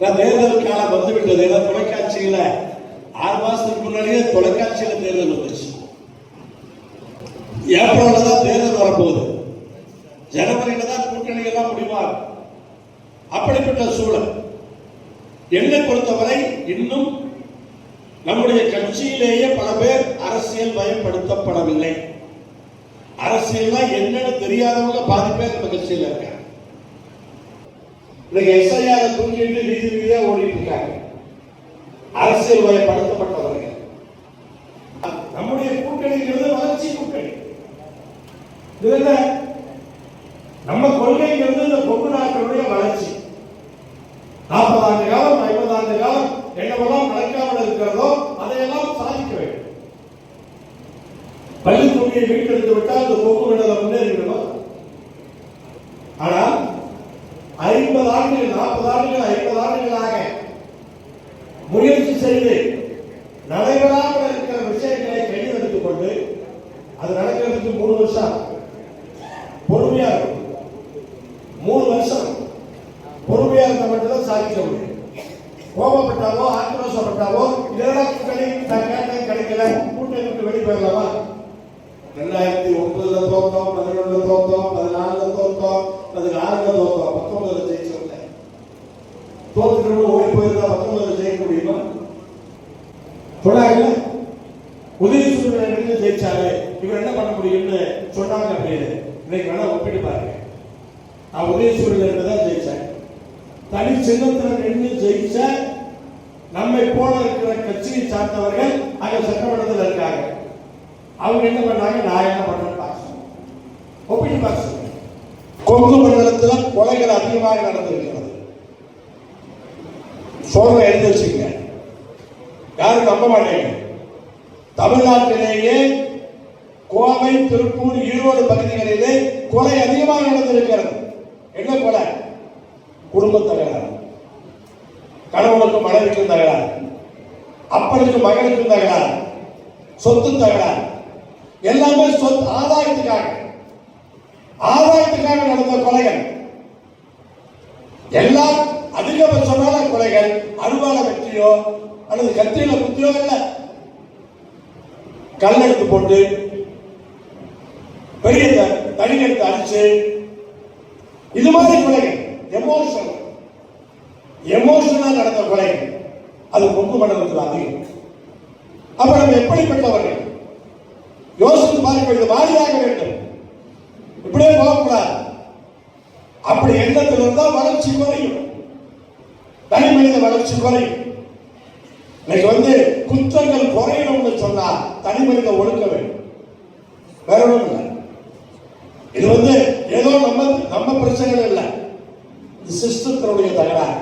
நான் தேர்தல் காலம் வந்து விட்டது ஏன்னா தொலைக்காட்சியில ஆறு மாசத்துக்கு முன்னாடியே தொலைக்காட்சியில தேர்தல் வந்துச்சு ஏப்ரல்ல தான் தேர்தல் வரப்போகுது. ஜனவரியில தான் கூட்டணி எல்லாம் முடிவார் அப்படிப்பட்ட சூழல். என்னை பொறுத்தவரை இன்னும் நம்முடைய கட்சியிலேயே பல பேர் அரசியல் பயன்படுத்தப்படவில்லை. அரசியல்னா என்னன்னு தெரியாதவங்க பாதி பேர் நம்ம கட்சியில இருக்காங்க. இன்னைக்கு எஸ்ஐஆர் தூக்கிட்டு வீதி வீதியா ஓடிட்டு இருக்காங்க அரசியல் வயப்படுத்தப்பட்டவர்கள் நம்முடைய கூட்டணிங்கிறது வளர்ச்சி கூட்டணி. இது என்ன? நம்ம கொள்கைங்கிறது இந்த கொங்கு நாட்டினுடைய வளர்ச்சி. நாற்பது ஆண்டு காலம் ஐம்பது ஆண்டு காலம் என்னவெல்லாம் நடக்காமல் இருக்கிறதோ அதையெல்லாம் சாதிக்க வேண்டும். பள்ளி தொகையை மீட்டெடுத்து விட்டால் இந்த கொங்கு மண்டலம் முன்னேறிவிடுமா. ஆனால் ஐம்பது ஆண்டுகள் நாற்பது ஆண்டுகள் ஐம்பது ஆண்டுகளாக முயற்சி செய்து நடைபெறாமல் இருக்கிற விஷயங்களை கையில் எடுத்துக் கொண்டு அது நடக்கிறதுக்கு மூணு வருஷம் பொறுமையா இருக்கும் மூணு வருஷம் பொறுமையா இருந்த மட்டும்தான் சாதிக்க முடியும் கோபப்பட்டாவோ ஆக்ரோஷப்பட்டாவோ இதெல்லாம் கூட்டணி கிடைக்கல கூட்டணி விட்டு வெளியே போயிடலாமா தோத்துட்டு ஓடி போயிருந்தா பத்தொன்பதுல ஜெயிக்க முடியுமா? சொன்னாங்க உதவி சூழ்நிலை ஜெயிச்சாரு இவர் என்ன பண்ண முடியும்னு சொன்னாங்க அப்படின்னு இன்னைக்கு வேணா ஒப்பிட்டு பாருங்க. நான் உதவி சூழ்நிலை தான் ஜெயிச்சேன். தனி சின்னத்துல நின்று ஜெயிச்ச நம்மை போல இருக்கிற கட்சியை சார்ந்தவர்கள் அங்க சட்டமன்றத்தில் இருக்காங்க. அவங்க என்ன பண்ணாங்க நான் என்ன பண்றேன் பாசம் ஒப்பிட்டு பாசம் கொங்கு மண்டலத்தில் கொலைகள் அதிகமாக நடந்திருக்கிறது சோகம் எழுதி வச்சுங்க யாரும் நம்ப மாட்டேங்க. தமிழ்நாட்டிலேயே கோவை திருப்பூர் ஈரோடு பகுதிகளிலே கொலை அதிகமாக நடந்திருக்கிறது. என்ன கொலை? குடும்ப தகராறு. கணவனுக்கு மனைவிக்கும் தகராறு. அப்பனுக்கும் மகனுக்கும் தகராறு. சொத்து தகராறு. எல்லாமே சொத்து ஆதாயத்துக்காக. ஆதாயத்துக்காக நடந்த கொலைகள். எல்லாம் அதிகபட்சமான கொலைகள் அருவால வெற்றியோ அல்லது கத்தியில குத்தியோ இல்ல கல்லெடுத்து போட்டு பெரிய த- தடி எடுத்து அடிச்சு இது மாதிரி கொலைகள் எமோஷன் எமோஷனா நடந்த கொலைகள் அது கொங்கு மண்டலத்தில் அதிகம். அப்ப நம்ம எப்படிப்பட்டவர்கள்? யோசித்து பாருங்க இது மாறியாக வேண்டும். இப்படியே போகக்கூடாது. அப்படி எண்ணத்தில் இருந்தால் வளர்ச்சி குறையும். தனிமனித வளர்ச்சி குறையும். இன்னைக்கு வந்து குற்றங்கள் குறையணும்னு சொன்னா தனி மனித ஒழுக்க வேண்டும். வேற ஒன்றும் இல்லை. இது வந்து ஏதோ நம்ம நம்ம பிரச்சனைகள் இல்லை. இது சிஸ்டத்தினுடைய தகராறு.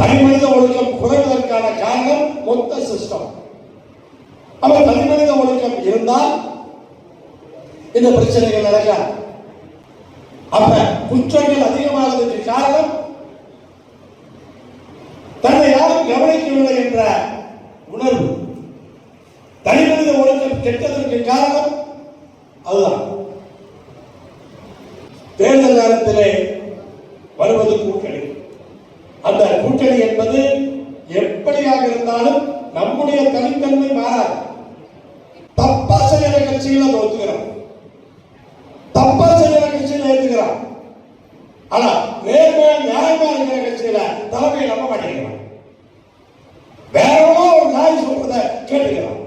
தனிமனித ஒழுக்கம் குறைவதற்கான காரணம் மொத்த சிஸ்டம். அப்ப தனிமனித ஒழுக்கம் இருந்தால் இந்த பிரச்சனைகள் நடக்காது. அப்ப குற்றங்கள் அதிகமாக காரணம் தன்னை யாரும் கவனிக்கவில்லை என்ற உணர்வு தனி மனித ஒழுக்கம் கெட்டதற்கு காரணம் அதுதான். தேர்தல் நேரத்திலே வருவது கூட்டணி. அந்த கூட்டணி என்பது எப்படியாக இருந்தாலும் நம்முடைய தனித்தன்மை மாறாது. தப்பா செய்யற அதை ஒத்துக்கிறோம் தப்பா செய்யற கட்சியில் ஏத்துக்கிறான். ஆனா நேர்மையா நியாயமா இருக்கிற கட்சியில தலைமையை நம்ப மாட்டேங்கிறோம் வேற ஒரு நாய் சொல்றத கேட்டுக்கிறோம்